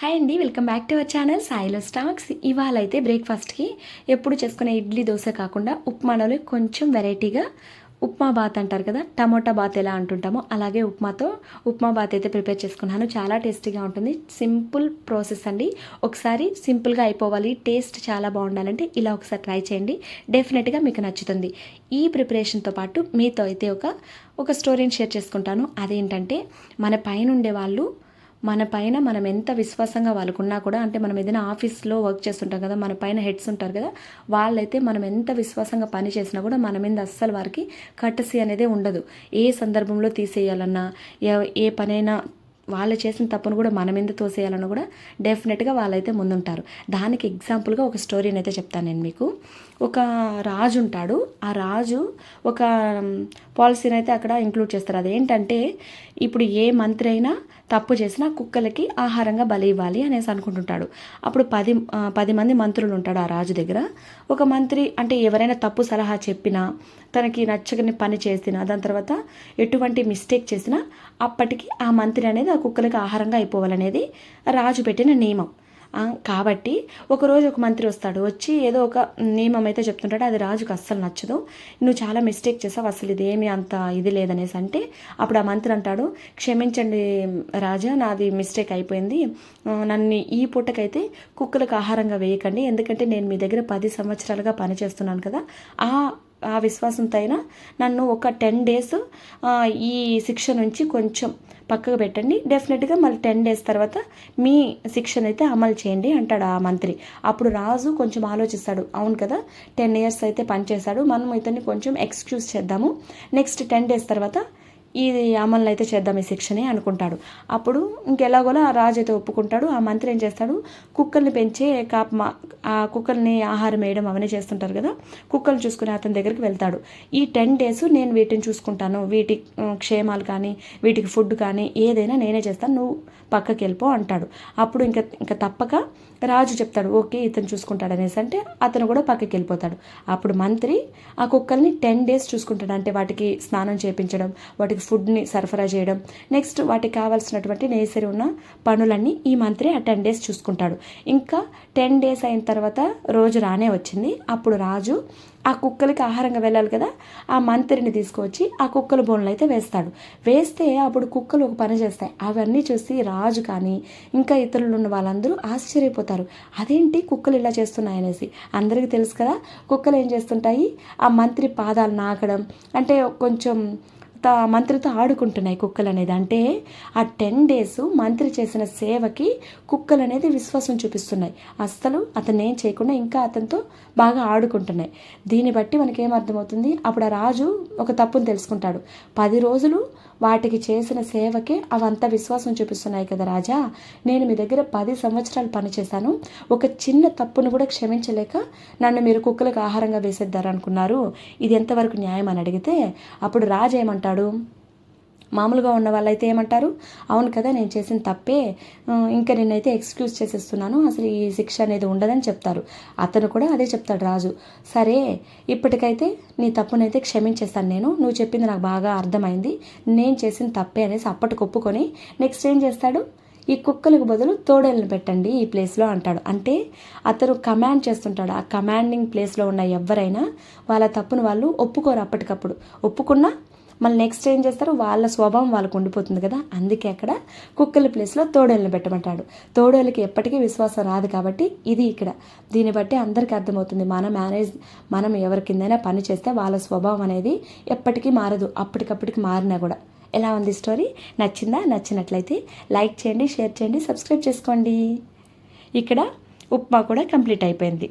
Hi అండి welcome back to our channel సాయిలో స్టాక్స్. ఇవాళ అయితే బ్రేక్ఫాస్ట్కి ఎప్పుడు చేసుకునే ఇడ్లీ దోశ కాకుండా ఉప్మాలో కొంచెం వెరైటీగా ఉప్మా బాత్ అంటారు కదా టమోటా బాత్ ఎలా అంటుంటామో అలాగే ఉప్మాతో ఉప్మా బాత్ అయితే ప్రిపేర్ చేసుకున్నాను. చాలా టేస్టీగా ఉంటుంది. సింపుల్ ప్రాసెస్ అండి. ఒకసారి సింపుల్గా అయిపోవాలి. టేస్ట్ చాలా బాగుండాలంటే ఇలా ఒకసారి ట్రై చేయండి. డెఫినెట్గా మీకు నచ్చుతుంది. ఈ ప్రిపరేషన్తో పాటు మీతో అయితే ఒక ఒక స్టోరీని షేర్ చేసుకుంటాను. అదేంటంటే మన పైన ఉండే వాళ్ళు మన పైన మనం ఎంత విశ్వాసంగా వాళ్ళకున్నా కూడా అంటే మనం ఏదైనా ఆఫీస్లో వర్క్ చేస్తుంటాం కదా మన పైన హెడ్స్ ఉంటారు కదా వాళ్ళైతే మనం ఎంత విశ్వాసంగా పని చేసినా కూడా మన మీద అస్సలు వారికి కట్టసి అనేది ఉండదు. ఏ సందర్భంలో తీసేయాలన్నా ఏ- ఏ పనైనా వాళ్ళు చేసిన తప్పును కూడా మన మీద తోసేయాలని కూడా డెఫినెట్గా వాళ్ళైతే ముందుంటారు. దానికి ఎగ్జాంపుల్గా ఒక స్టోరీని అయితే చెప్తాను నేను మీకు. ఒక రాజు ఉంటాడు. ఆ రాజు ఒక పాలసీని అయితే అక్కడ ఇంక్లూడ్ చేస్తారు. అదేంటంటే ఇప్పుడు ఏ మంత్రి అయినా తప్పు చేసినా కుక్కలకి ఆహారంగా బలి ఇవ్వాలి అనేసి అనుకుంటుంటాడు. అప్పుడు పది పది మంది మంత్రులు ఉంటాడు ఆ రాజు దగ్గర. ఒక మంత్రి అంటే ఎవరైనా తప్పు సలహా చెప్పినా తనకి నచ్చని పని చేసినా దాని తర్వాత ఎటువంటి మిస్టేక్ చేసినా అప్పటికి ఆ మంత్రి అనేది ఆ కుక్కలకి ఆహారంగా అయిపోవాలనేది రాజు పెట్టిన నియమం. కాబట్టి ఒకరోజు ఒక మంత్రి వస్తాడు వచ్చి ఏదో ఒక నియమం అయితే చెప్తుంటాడు అది రాజుకు అస్సలు నచ్చదు. నువ్వు చాలా మిస్టేక్ చేసావు అసలు ఇదేమి అంత ఇది లేదనేసి అంటే అప్పుడు ఆ మంత్రి అంటాడు క్షమించండి రాజా నాది మిస్టేక్ అయిపోయింది. నన్ను ఈ పూటకైతే కుక్కలకు ఆహారంగా వేయకండి ఎందుకంటే నేను మీ దగ్గర పది సంవత్సరాలుగా పనిచేస్తున్నాను కదా ఆ ఆ విశ్వాసంతో అయినా నన్ను ఒక టెన్ డేస్ ఈ శిక్ష నుంచి కొంచెం పక్కకు పెట్టండి. డెఫినెట్గా మళ్ళీ టెన్ డేస్ తర్వాత మీ శిక్షణ అయితే అమలు చేయండి అంటాడు ఆ మంత్రి. అప్పుడు రాజు కొంచెం ఆలోచిస్తాడు. అవును కదా టెన్ ఇయర్స్ అయితే పనిచేశాడు. మనం ఇతన్ని కొంచెం ఎక్స్క్యూజ్ చేద్దాము. నెక్స్ట్ టెన్ డేస్ తర్వాత ఇది అమలు అయితే చేద్దాం ఈ శిక్షని అనుకుంటాడు. అప్పుడు ఇంకెలాగోలా ఆ రాజు అయితే ఒప్పుకుంటాడు. ఆ మంత్రి ఏం చేస్తాడు? కుక్కల్ని పెంచే కాప మా- ఆ కుక్కల్ని ఆహారం వేయడం అవన్నీ చేస్తుంటారు కదా? కుక్కలు చూసుకుని అతని దగ్గరికి వెళ్తాడు. ఈ టెన్ డేస్ నేను వీటిని చూసుకుంటాను. వీటి క్షేమాలు కానీ వీటికి ఫుడ్ కానీ ఏదైనా నేనే చేస్తాను. నువ్వు పక్కకి వెళ్ళిపో అంటాడు. అప్పుడు ఇంకా ఇంకా తప్పక రాజు చెప్తాడు ఓకే ఇతను చూసుకుంటాడు అనేసి అంటే అతను కూడా పక్కకి వెళ్ళిపోతాడు. అప్పుడు మంత్రి ఆ కుక్కల్ని టెన్ డేస్ చూసుకుంటాడు. అంటే వాటికి స్నానం చేయించడం వాటికి ఫుడ్ని సరఫరా చేయడం. నెక్స్ట్ వాటికి కావాల్సినటువంటి నేసరి ఉన్న పనులన్నీ ఈ మంత్రి ఆ టెన్ డేస్ చూసుకుంటాడు. ఇంకా టెన్ డేస్ అయిన తర్వాత రోజు రానే వచ్చింది. అప్పుడు రాజు ఆ కుక్కలకి ఆహారంగా వెళ్ళాలి కదా ఆ మంత్రిని తీసుకొచ్చి ఆ కుక్కల బోన్లు అయితే వేస్తాడు. వేస్తే అప్పుడు కుక్కలు ఒక పని చేస్తాయి. అవన్నీ చూసి రాజు కానీ ఇంకా ఇతరులు ఉన్న వాళ్ళందరూ ఆశ్చర్యపోతారు. అదేంటి కుక్కలు ఇలా చేస్తున్నాయి అనేసి అందరికీ తెలుసు కదా కుక్కలు ఏం చేస్తుంటాయి? ఆ మంత్రి పాదాలు నాకడం అంటే కొంచెం త మంత్రితో ఆడుకుంటున్నాయి కుక్కలు అనేది అంటే ఆ టెన్ డేస్ మంత్రి చేసిన సేవకి కుక్కలు అనేది విశ్వాసం చూపిస్తున్నాయి. అస్సలు అతను ఏం చేయకుండా ఇంకా అతనితో బాగా ఆడుకుంటున్నాయి. దీన్ని బట్టి మనకి ఏం అర్థమవుతుంది? అప్పుడు ఆ రాజు ఒక తప్పును తెలుసుకుంటాడు. పది రోజులు వాటికి చేసిన సేవకి అవంతా విశ్వాసం చూపిస్తున్నాయి కదా రాజా. నేను మీ దగ్గర పది సంవత్సరాలు పనిచేశాను ఒక చిన్న తప్పును కూడా క్షమించలేక నన్ను మీరు కుక్కలకు ఆహారంగా వేసేద్దారు అనుకున్నారు ఇది ఎంతవరకు న్యాయం అని అడిగితే అప్పుడు రాజు ఏమంటాడు? మామూలుగా ఉన్న వాళ్ళైతే ఏమంటారు అవును కదా నేను చేసిన తప్పే ఇంకా నేనైతే ఎక్స్క్యూజ్ చేసేస్తున్నాను అసలు ఈ శిక్ష అనేది ఉండదని చెప్తారు. అతను కూడా అదే చెప్తాడు రాజు సరే ఇప్పటికైతే నీ తప్పునైతే క్షమించేస్తాను నేను నువ్వు చెప్పింది నాకు బాగా అర్థమైంది నేను చేసిన తప్పే అనేసి అప్పటికి ఒప్పుకొని నెక్స్ట్ ఏం చేస్తాడు ఈ కుక్కలకు బదులు తోడేళ్ళని పెట్టండి ఈ ప్లేస్లో అంటాడు. అంటే అతను కమాండ్ చేస్తుంటాడు ఆ కమాండింగ్ ప్లేస్లో ఉన్న ఎవరైనా వాళ్ళ తప్పును వాళ్ళు ఒప్పుకోరు అప్పటికప్పుడు. ఒప్పుకున్నా మళ్ళీ నెక్స్ట్ ఏం చేస్తారు? వాళ్ళ స్వభావం వాళ్ళకు ఉండిపోతుంది కదా? అందుకే అక్కడ కుక్కల ప్లేస్లో తోడేళ్ళని పెట్టమంటాడు. తోడేళ్ళకి ఎప్పటికీ విశ్వాసం రాదు కాబట్టి ఇది ఇక్కడ. దీన్ని బట్టి అందరికీ అర్థమవుతుంది మన మేనేజ్ మనం ఎవరి కిందైనా పని చేస్తే వాళ్ళ స్వభావం అనేది ఎప్పటికీ మారదు అప్పటికప్పటికి మారినా కూడా. ఎలా ఉంది స్టోరీ నచ్చిందా? నచ్చినట్లయితే లైక్ చేయండి షేర్ చేయండి సబ్స్క్రైబ్ చేసుకోండి. ఇక్కడ ఉప్మా కూడా కంప్లీట్ అయిపోయింది.